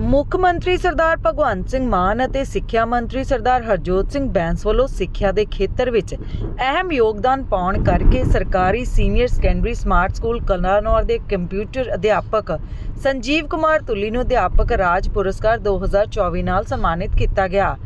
ਮੁੱਖ ਮੰਤਰੀ ਸਰਦਾਰ ਭਗਵੰਤ ਸਿੰਘ ਮਾਨ ਅਤੇ ਸਿੱਖਿਆ ਮੰਤਰੀ ਸਰਦਾਰ ਹਰਜੋਤ ਸਿੰਘ ਬੈਂਸ ਵੱਲੋਂ ਸਿੱਖਿਆ ਦੇ ਖੇਤਰ ਵਿੱਚ ਅਹਿਮ ਯੋਗਦਾਨ ਪਾਉਣ ਕਰਕੇ ਸਰਕਾਰੀ senior secondary smart school Kalanaur ਦੇ ਕੰਪਿਊਟਰ ਅਧਿਆਪਕ ਸੰਜੀਵ ਕੁਮਾਰ ਤੁੱਲੀ ਨੂੰ ਅਧਿਆਪਕ ਰਾਜ ਪੁਰਸਕਾਰ 2024 ਨਾਲ ਸਨਮਾਨਿਤ ਕੀਤਾ ਗਿਆ।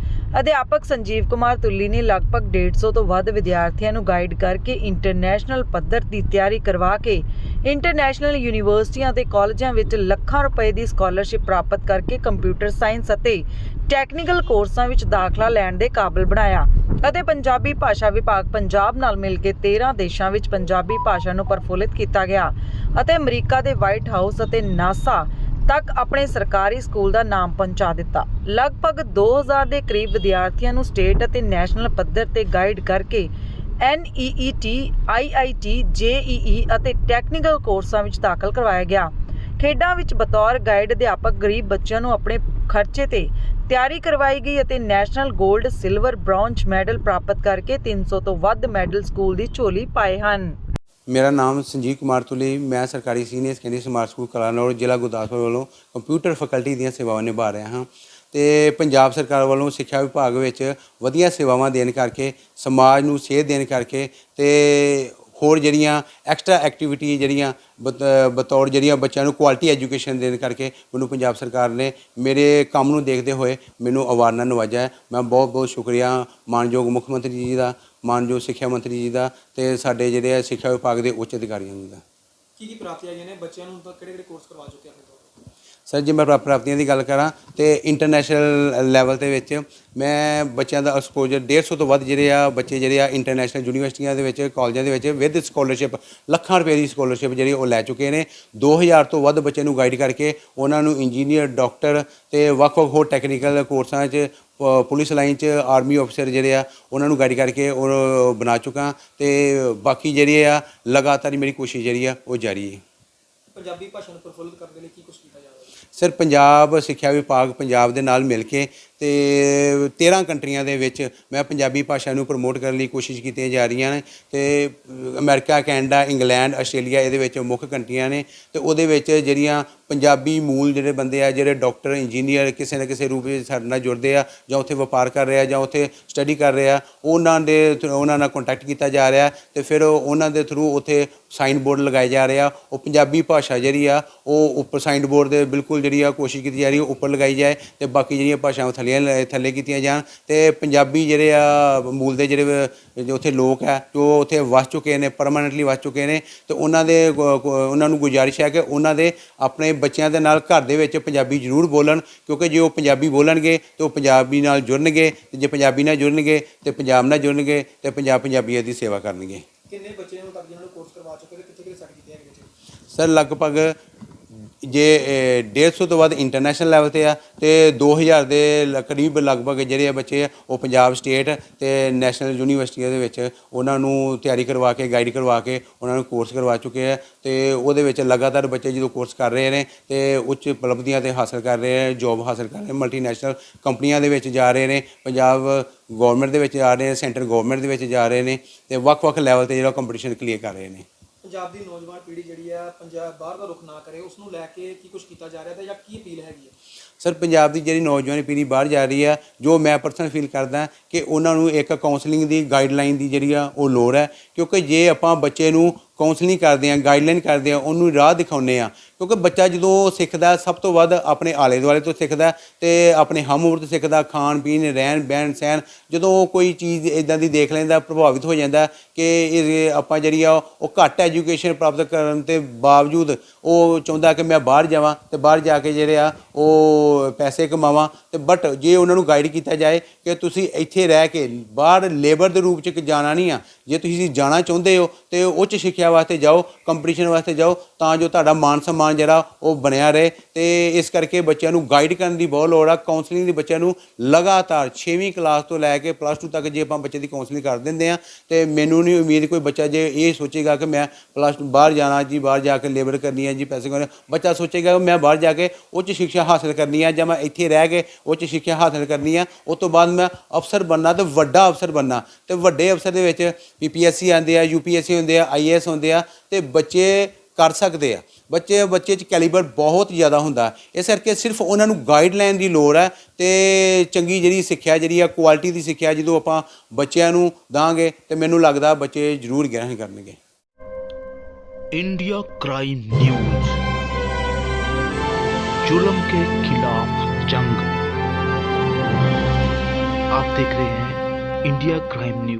ਅਧਿਆਪਕ ਸੰਜੀਵ ਕੁਮਾਰ ਤੁੱਲੀ ਨੇ ਲਗਭਗ 150 ਤੋਂ ਵੱਧ ਵਿਦਿਆਰਥੀਆਂ ਨੂੰ ਗਾਈਡ ਕਰਕੇ ਇੰਟਰਨੈਸ਼ਨਲ ਪੱਧਰ ਦੀ ਤਿਆਰੀ ਕਰਵਾ ਕੇ ਇੰਟਰਨੈਸ਼ਨਲ ਯੂਨੀਵਰਸਿਟੀਆਂ ਅਤੇ ਕਾਲਜਾਂ ਵਿੱਚ ਲੱਖਾਂ ਰੁਪਏ ਦੀ ਸਕਾਲਰਸ਼ਿਪ ਪ੍ਰਾਪਤ ਕਰਕੇ ਕੰਪਿਊਟਰ ਸਾਇੰਸ ਅਤੇ ਟੈਕਨੀਕਲ ਕੋਰਸਾਂ ਵਿੱਚ ਦਾਖਲਾ ਲੈਣ ਦੇ ਕਾਬਿਲ ਬਣਾਇਆ। ਅਤੇ ਪੰਜਾਬੀ ਭਾਸ਼ਾ ਵਿਭਾਗ ਪੰਜਾਬ ਨਾਲ ਮਿਲ ਕੇ 13 ਦੇਸ਼ਾਂ ਵਿੱਚ ਪੰਜਾਬੀ ਭਾਸ਼ਾ ਨੂੰ ਪ੍ਰਫੁੱਲਿਤ ਕੀਤਾ ਗਿਆ ਅਤੇ ਅਮਰੀਕਾ ਦੇ ਵਾਈਟ ਹਾਊਸ ਅਤੇ ਨਾਸਾ ਤੱਕ ਆਪਣੇ ਸਰਕਾਰੀ ਸਕੂਲ ਦਾ ਨਾਮ ਪਹੁੰਚਾ ਦਿੱਤਾ। ਲਗਭਗ 2000 ਦੇ ਕਰੀਬ ਵਿਦਿਆਰਥੀਆਂ ਨੂੰ ਸਟੇਟ ਅਤੇ ਨੈਸ਼ਨਲ ਪੱਧਰ ਤੇ ਗਾਈਡ ਕਰਕੇ NEET, IIT, JEE ਅਤੇ ਟੈਕਨੀਕਲ ਕੋਰਸਾਂ ਵਿੱਚ ਦਾਖਲ ਕਰਵਾਇਆ ਗਿਆ। ਖੇਡਾਂ ਵਿੱਚ ਬਤੌਰ ਗਾਈਡ ਅਧਿਆਪਕ ਗਰੀਬ ਬੱਚਿਆਂ ਨੂੰ ਆਪਣੇ ਖਰਚੇ ਤੇ ਤਿਆਰੀ ਕਰਵਾਈ ਗਈ ਅਤੇ ਨੈਸ਼ਨਲ 골ਡ ਸਿਲਵਰ, ਬ੍ਰੌਂਜ ਮੈਡਲ ਪ੍ਰਾਪਤ ਕਰਕੇ 300 ਤੋਂ ਵੱਧ ਮੈਡਲ ਸਕੂਲ ਦੀ ਝੋਲੀ ਪਾਏ ਹਨ। ਮੇਰਾ ਨਾਮ ਸੰਜੀਵ ਕੁਮਾਰ ਤੁਲੀ, ਮੈਂ ਸਰਕਾਰੀ senior secondary smart school Kalanaur, ਜ਼ਿਲ੍ਹਾ ਗੁਰਦਾਸਪੁਰ ਵੱਲੋਂ ਕੰਪਿਊਟਰ ਫੈਕਲਟੀ ਦੀਆਂ ਸੇਵਾਵਾਂ ਨਿਭਾ ਰਿਹਾ ਹਾਂ ਤੇ ਪੰਜਾਬ ਸਰਕਾਰ ਵੱਲੋਂ ਸਿੱਖਿਆ ਵਿਭਾਗ ਵਿੱਚ ਵਧੀਆ ਸੇਵਾਵਾਂ ਦੇਣ ਕਰਕੇ, ਸਮਾਜ ਨੂੰ ਸੇਧ ਦੇਣ ਕਰਕੇ ਤੇ ਹੋਰ ਜਿਹੜੀਆਂ ਐਕਸਟਰਾ ਐਕਟੀਵਿਟੀ ਜਿਹੜੀਆਂ ਬਤ- ਬਤੌਰ ਜਿਹੜੀਆਂ ਬੱਚਿਆਂ ਨੂੰ ਕੁਆਲਿਟੀ ਐਜੂਕੇਸ਼ਨ ਦੇਣ ਕਰਕੇ ਮੈਨੂੰ ਪੰਜਾਬ ਸਰਕਾਰ ਨੇ ਮੇਰੇ ਕੰਮ ਨੂੰ ਦੇਖਦੇ ਹੋਏ ਮੈਨੂੰ ਅਵਾਰਡ ਨਾਲ ਨਵਾਜਿਆ ਮੈਂ ਬਹੁਤ ਬਹੁਤ ਸ਼ੁਕਰੀਆ ਮਾਨਯੋਗ ਮੁੱਖ ਮੰਤਰੀ ਜੀ ਦਾ, ਮਾਨਯੋਗ ਸਿੱਖਿਆ ਮੰਤਰੀ ਜੀ ਦਾ ਤੇ ਸਾਡੇ ਜਿਹੜੇ ਆ ਸਿੱਖਿਆ ਵਿਭਾਗ ਦੇ ਉੱਚ ਅਧਿਕਾਰੀਆਂ ਜੀ ਦਾ। ਕੀ ਕੀ ਪ੍ਰਾਪਤੀਆਂ ਆਈਆਂ ਨੇ? ਬੱਚਿਆਂ ਨੂੰ ਤਾਂ ਕਿਹੜੇ ਕਿਹੜੇ ਕੋਰਸ ਕਰਵਾ ਚੁੱਕੇ ਆਪਣੇ ਤੋਂ ਸਰ, ਜੇ ਮੈਂ ਪ੍ਰਾ- ਪ੍ਰਾਪਤੀਆਂ ਦੀ ਗੱਲ ਕਰਾਂ ਤੇ ਇੰਟਰਨੈਸ਼ਨਲ ਲੈਵਲ ਦੇ ਵਿੱਚ ਮੈਂ ਬੱਚਿਆਂ ਦਾ ਐਕਸਪੋਜ਼ਰ 150 ਤੋਂ ਵੱਧ ਜਿਹੜੇ ਆ ਬੱਚੇ ਜਿਹੜੇ ਆ ਇੰਟਰਨੈਸ਼ਨਲ ਯੂਨੀਵਰਸਿਟੀਆਂ ਦੇ ਵਿੱਚ ਕਾਲਜਾਂ ਦੇ ਵਿੱਚ ਵਿਦ ਸਕਾਲਰਸ਼ਿਪ ਲੱਖਾਂ ਰੁਪਏ ਦੀ ਸਕਾਲਰਸ਼ਿਪ ਜਿਹੜੀ ਉਹ ਲੈ ਚੁੱਕੇ ਨੇ। 2000 ਤੋਂ ਵੱਧ ਬੱਚੇ ਨੂੰ ਗਾਈਡ ਕਰਕੇ ਉਹਨਾਂ ਨੂੰ ਇੰਜੀਨੀਅਰ ਡਾਕਟਰ ਤੇ ਵੱਖ-ਵੱਖ ਹੋਰ ਟੈਕਨੀਕਲ ਕੋਰਸਾਂ 'ਚ, ਪ- ਪੁਲਿਸ ਲਾਈਨ 'ਚ ਆਰਮੀ ਅਫਸਰ ਜਿਹੜੇ ਆ ਉਹਨਾਂ ਨੂੰ ਗਾਈਡ ਕਰਕੇ ਉਹ ਬਣਾ ਚੁੱਕਾ ਤੇ ਬਾਕੀ ਜਿਹੜੇ ਆ ਲਗਾਤਾਰ ਮੇਰੀ ਕੋਸ਼ਿਸ਼ ਜਿਹੜੀ ਆ ਉਹ ਜਾਰੀ ਹੈ। ਪੰਜਾਬੀ ਭਾਸ਼ਾ ਨੂੰ ਪ੍ਰਫੁੱਲਿਤ ਕਰਨ ਦੇ ਲਈ ਕੀ ਕੁਝ ਕੀਤਾ ਜਾ ਰਿਹਾ ਸਰ, ਪੰਜਾਬ ਸਿੱਖਿਆ ਵਿਭਾਗ ਪੰਜਾਬ ਦੇ ਨਾਲ ਮਿਲ ਕੇ ਤੇ 13 ਕੰਟਰੀਆਂ ਦੇ ਵਿੱਚ ਮੈਂ ਪੰਜਾਬੀ ਭਾਸ਼ਾ ਨੂੰ ਪ੍ਰਮੋਟ ਕਰਨ ਲਈ ਕੋਸ਼ਿਸ਼ ਕੀਤੀਆਂ ਜਾ ਰਹੀਆਂ ਨੇ ਤੇ ਅ, ਅਮਰੀਕਾ ਕੈਨੇਡਾ ਇੰਗਲੈਂਡ ਆਸਟ੍ਰੇਲੀਆ ਇਹਦੇ ਵਿੱਚ ਮੁੱਖ ਕੰਟਰੀਆਂ ਨੇ ਤੇ ਉਹਦੇ ਵਿੱਚ ਜਿਹੜੀਆਂ ਪੰਜਾਬੀ ਮੂਲ ਜਿਹੜੇ ਬੰਦੇ ਆ ਜਿਹੜੇ ਡਾਕਟਰ ਇੰਜੀਨੀਅਰ ਕਿਸੇ ਨਾ ਕਿਸੇ ਰੂਪ ਵਿੱਚ ਸਾਡੇ ਨਾਲ ਜੁੜਦੇ ਆ ਜਾਂ ਉੱਥੇ ਵਪਾਰ ਕਰ ਰਹੇ ਆ ਜਾਂ ਉੱਥੇ ਸਟੱਡੀ ਕਰ ਰਹੇ ਆ ਉਹਨਾਂ ਦੇ ਥਰੂ- ਉਹਨਾਂ ਨਾਲ ਕੰਟੈਕਟ ਕੀਤਾ ਜਾ ਰਿਹਾ ਤੇ ਫਿਰ ਉਹਨਾਂ ਦੇ ਥਰੂ ਉੱਥੇ ਸਾਈਨ ਬੋਰਡ ਲਗਾਏ ਜਾ ਰਹੇ ਆ ਉਹ ਪੰਜਾਬੀ ਭਾਸ਼ਾ ਜਿਹੜੀ ਆ ਉਹ ਉੱਪਰ ਸਾਈਨ ਬੋਰਡ ਦੇ ਬਿਲਕੁਲ ਜਿਹੜੀ ਆ ਕੋਸ਼ਿਸ਼ ਕੀਤੀ ਜਾ ਰਹੀ ਹੈ ਉੱਪਰ ਲਗਾਈ ਜਾਏ ਤੇ ਬਾਕੀ ਜਿਹੜੀਆਂ ਭਾਸ਼ਾਵਾਂ ਥੱਲੇ ਥੱਲੇ ਕੀਤੀਆਂ ਜਾਣ ਤੇ ਪੰਜਾਬੀ ਜਿਹੜੇ ਆ ਮੂਲ ਦੇ ਜਿਹੜੇ ਉੱਥੇ ਲੋਕ ਆ ਜੋ ਉੱਥੇ ਵਸ ਚੁੱਕੇ ਨੇ ਪਰਮਾਨੈਂਟਲੀ ਵਸ ਚੁੱਕੇ ਨੇ ਤੇ ਉਹਨਾਂ ਦੇ ਉਹਨਾਂ ਨੂੰ ਗੁਜ਼ਾਰਿਸ਼ ਹੈ ਕਿ ਉਹਨਾਂ ਦੇ ਆਪਣੇ ਬੱਚਿਆਂ ਦੇ ਨਾਲ ਘਰ ਦੇ ਵਿੱਚ ਪੰਜਾਬੀ ਜ਼ਰੂਰ ਬੋਲਣ ਕਿਉਂਕਿ ਜੇ ਉਹ ਪੰਜਾਬੀ ਬੋਲਣਗੇ ਤੇ ਉਹ ਪੰਜਾਬੀ ਨਾਲ ਜੁੜਨਗੇ ਤੇ ਜੇ ਪੰਜਾਬੀ ਨਾਲ ਜੁੜਨਗੇ ਤੇ ਪੰਜਾਬ ਨਾਲ ਜੁੜਨਗੇ ਤੇ ਪੰਜਾਬ ਪੰਜਾਬੀਅਤ ਦੀ ਸੇਵਾ ਕਰਨਗੇ। ਕਿੰਨੇ ਬੱਚੇ ਨੂੰ ਤੱਕ ਜਿਹਨਾਂ ਨੂੰ ਕੋਰਸ ਕਰਵਾ ਚੁੱਕੇ ਤੇ ਕਿੱਥੇ ਕਿੱਥੇ ਸੈੱਟ ਕੀਤੇ ਹੈਗੇ ਸਰ ਲਗਭਗ ਜੇ ਅਹ, 150 ਤੋਂ ਵੱਧ ਇੰਟਰਨੈਸ਼ਨਲ ਲੈਵਲ ਤੇ ਆ ਤੇ 2000 ਦੇ ਕਰੀਬ ਲਗਭਗ ਜਿਹੜੇ ਆ ਬੱਚੇ ਆ ਉਹ ਪੰਜਾਬ ਸਟੇਟ ਤੇ ਨੈਸ਼ਨਲ ਯੂਨੀਵਰਸਿਟੀਆਂ ਦੇ ਵਿੱਚ ਉਹਨਾਂ ਨੂੰ ਤਿਆਰੀ ਕਰਵਾ ਕੇ ਗਾਈਡ ਕਰਵਾ ਕੇ ਉਹਨਾਂ ਨੂੰ ਕੋਰਸ ਕਰਵਾ ਚੁੱਕੇ ਆ। ਤੇ ਉਹਦੇ ਵਿੱਚ ਲਗਾਤਾਰ ਬੱਚੇ ਜਦੋਂ ਕੋਰਸ ਕਰ ਰਹੇ ਨੇ ਤੇ ਉੱਚ ਉਪਲਬਧੀਆਂ ਤੇ ਹਾਸਲ ਕਰ ਰਹੇ ਆ ਜੋਬ ਹਾਸਲ ਕਰ ਰਹੇ ਮਲਟੀਨੈਸ਼ਨਲ ਕੰਪਨੀਆਂ ਦੇ ਵਿੱਚ ਜਾ ਰਹੇ ਨੇ ਪੰਜਾਬ ਗਵਰਨਮੈਂਟ ਦੇ ਵਿੱਚ ਜਾ ਰਹੇ ਨੇ ਸੈਂਟਰ ਗਵਰਨਮੈਂਟ ਦੇ ਵਿੱਚ ਜਾ ਰਹੇ ਨੇ ਤੇ ਵੱਖ-ਵੱਖ ਲੈਵਲ ਤੇ ਜਿਹੜਾ ਕੰਪੀਟੀਸ਼ਨ ਕਲੀਅਰ ਕਰ ਰਹੇ ਨੇ। ਪੰਜਾਬ ਦੀ ਨੌਜਵਾਨ ਪੀੜ੍ਹੀ ਜਿਹੜੀ ਆ, ਪੰਜਾਬ ਬਾਹਰ ਦਾ ਰੁਖ ਨਾ ਕਰੇ ਉਸ ਨੂੰ ਲੈ ਕੇ ਕੀ ਕੁਝ ਕੀਤਾ ਜਾ ਰਿਹਾ ਤੇ ਜਾਂ ਕੀ ਅਪੀਲ ਹੈਗੀ ਹੈ? ਸਰ, ਪੰਜਾਬ ਦੀ ਜਿਹੜੀ ਨੌਜਵਾਨ ਪੀੜ੍ਹੀ ਬਾਹਰ ਜਾ ਰਹੀ ਹੈ ਜੋ ਮੈਂ ਪਰਸਨਲ ਫੀਲ ਕਰਦਾ ਕਿ ਉਹਨਾਂ ਨੂੰ ਇੱਕ ਕਾਉਂਸਲਿੰਗ ਦੀ ਗਾਈਡਲਾਈਨ ਦੀ ਜਿਹੜੀ ਆ, ਉਹ ਲੋੜ ਹੈ। ਕਿਉਂਕਿ ਜੇ ਆਪਾਂ ਬੱਚੇ ਨੂੰ ਕਾਉਂਸਲਿੰਗ ਕਰਦੇ ਆ ਗਾਈਡਲਾਈਨ ਕਰਦੇ ਆ, ਉਹਨੂੰ ਰਾਹ ਦਿਖਾਉਂਦੇ ਆ ਕਿਉਂਕਿ ਬੱਚਾ ਜਦੋਂ ਸਿੱਖਦਾ ਸਭ ਤੋਂ ਵੱਧ ਆਪਣੇ ਆਲੇ ਦੁਆਲੇ ਤੋਂ ਸਿੱਖਦਾ ਤੇ ਆਪਣੇ ਹਮ ਉਮਰ ਤੋਂ ਸਿੱਖਦਾ ਖਾਣ ਪੀਣ, ਰਹਿਣ, ਬਹਿਣ, ਸਹਿਣ, ਜਦੋਂ ਉਹ ਕੋਈ ਚੀਜ਼ ਇਦਾਂ ਦੀ ਦੇਖ ਲੈਂਦਾ, ਪ੍ਰਭਾਵਿਤ ਹੋ ਜਾਂਦਾ ਕਿ ਇਹ ਆਪਾਂ ਜਿਹੜੀ ਆ, ਉਹ ਘੱਟ ਐਜੂਕੇਸ਼ਨ ਪ੍ਰਾਪਤ ਕਰਨ ਤੇ ਬਾਵਜੂਦ ਉਹ ਚਾਹੁੰਦਾ ਕਿ ਮੈਂ ਬਾਹਰ ਜਾਵਾਂ ਤੇ ਬਾਹਰ ਜਾ ਕੇ ਜਿਹੜੇ ਆ, ਉਹ ਪੈਸੇ ਕਮਾਵਾਂ ਤੇ ਬਟ ਜੇ ਉਹਨਾਂ ਨੂੰ ਗਾਈਡ ਕੀਤਾ ਜਾਏ ਕਿ ਤੁਸੀਂ ਇੱਥੇ ਰਹਿ ਕੇ ਬਾਹਰ ਲੇਬਰ ਦੇ ਰੂਪ ਚ ਜਾਣਾ ਨਹੀਂ ਆ, ਜੇ ਤੁਸੀਂ ਜਾਣਾ ਚਾਹੁੰਦੇ ਹੋ ਤੇ ਉੱਚ ਸਿੱਖਿਆ ਵਾਸਤੇ ਜਾਓ ਕੰਪੀਟੀਸ਼ਨ ਵਾਸਤੇ ਜਾਓ, ਤਾਂ ਜੋ ਤੁਹਾਡਾ ਮਾਨ ਸਨਮਾਨ ਜਿਹੜਾ ਉਹ ਬਣਿਆ ਰਹੇ ਤੇ ਇਸ ਕਰਕੇ ਬੱਚਿਆਂ ਨੂੰ ਗਾਈਡ ਕਰਨ ਦੀ ਬਹੁਤ ਲੋੜ ਆ। ਕਾਉਂਸਲਿੰਗ ਦੀ ਬੱਚਿਆਂ ਨੂੰ ਲਗਾਤਾਰ 6ਵੀਂ ਕਲਾਸ ਤੋਂ ਲੈ ਕੇ ਪਲੱਸ 2 ਤੱਕ ਜੇ ਆਪਾਂ ਬੱਚੇ ਦੀ ਕਾਉਂਸਲਿੰਗ ਕਰ ਦਿੰਦੇ ਆ, ਤੇ ਮੈਨੂੰ ਨਹੀਂ ਉਮੀਦ ਕੋਈ ਬੱਚਾ ਜੇ ਇਹ ਸੋਚੇਗਾ ਕਿ ਮੈਂ ਪਲੱਸ 2 ਬਾਹਰ ਜਾਣਾ, ਜੀ ਬਾਹਰ ਜਾ ਕੇ ਲੇਬਰ ਕਰਨੀ ਹੈ ਜੀ ਪੈਸੇ ਕਮਾਉਣੇ ਬੱਚਾ ਸੋਚੇਗਾ ਕਿ ਮੈਂ ਬਾਹਰ ਜਾ ਕੇ ਉੱਚ ਸਿੱਖਿਆ ਹਾਸਲ ਕਰਨੀ ਹੈ ਜਾਂ ਮੈਂ ਇੱਥੇ ਰਹਿ ਕੇ ਉੱਚ ਸਿੱਖਿਆ ਹਾਸਲ ਕਰਨੀ ਹੈ ਉਸ ਤੋਂ ਬਾਅਦ ਮੈਂ ਅਫਸਰ ਬਣਨਾ ਤੇ ਵੱਡਾ ਅਫਸਰ ਬਣਨਾ। ਤੇ ਵੱਡੇ ਅਫਸਰ ਦੇ ਵਿੱਚ ਪੀਪੀਐਸਸੀ ਆਉਂਦੇ ਆ ਯੂਪੀਐਸਸੀ ਹੁੰਦੇ ਆ ਆਈਏਐਸ ਹੁੰਦੇ ਆ, ਤੇ ਬੱਚੇ ਕਰ ਸਕਦੇ ਆ ਬੱਚੇ ਬੱਚੇ ਚ ਕੈਲੀਬਰ ਬਹੁਤ ਜ਼ਿਆਦਾ ਹੁੰਦਾ ਇਸ ਕਰਕੇ ਸਿਰਫ ਉਹਨਾਂ ਨੂੰ ਗਾਈਡਲਾਈਨ ਦੀ ਲੋੜ ਹੈ ਤੇ ਚੰਗੀ ਜਿਹੜੀ ਸਿੱਖਿਆ ਜਿਹੜੀ ਆ ਕੁਆਲਿਟੀ ਦੀ ਸਿੱਖਿਆ ਜਦੋਂ ਆਪਾਂ ਬੱਚਿਆਂ ਨੂੰ ਦਾਂਗੇ ਤੇ ਮੈਨੂੰ ਲੱਗਦਾ ਬੱਚੇ ਜ਼ਰੂਰ ਗ੍ਰਹਿਣ ਕਰਨਗੇ इंडिया क्राइम न्यूज जुल्म के खिलाफ जंग आप देख रहे हैं इंडिया क्राइम न्यूज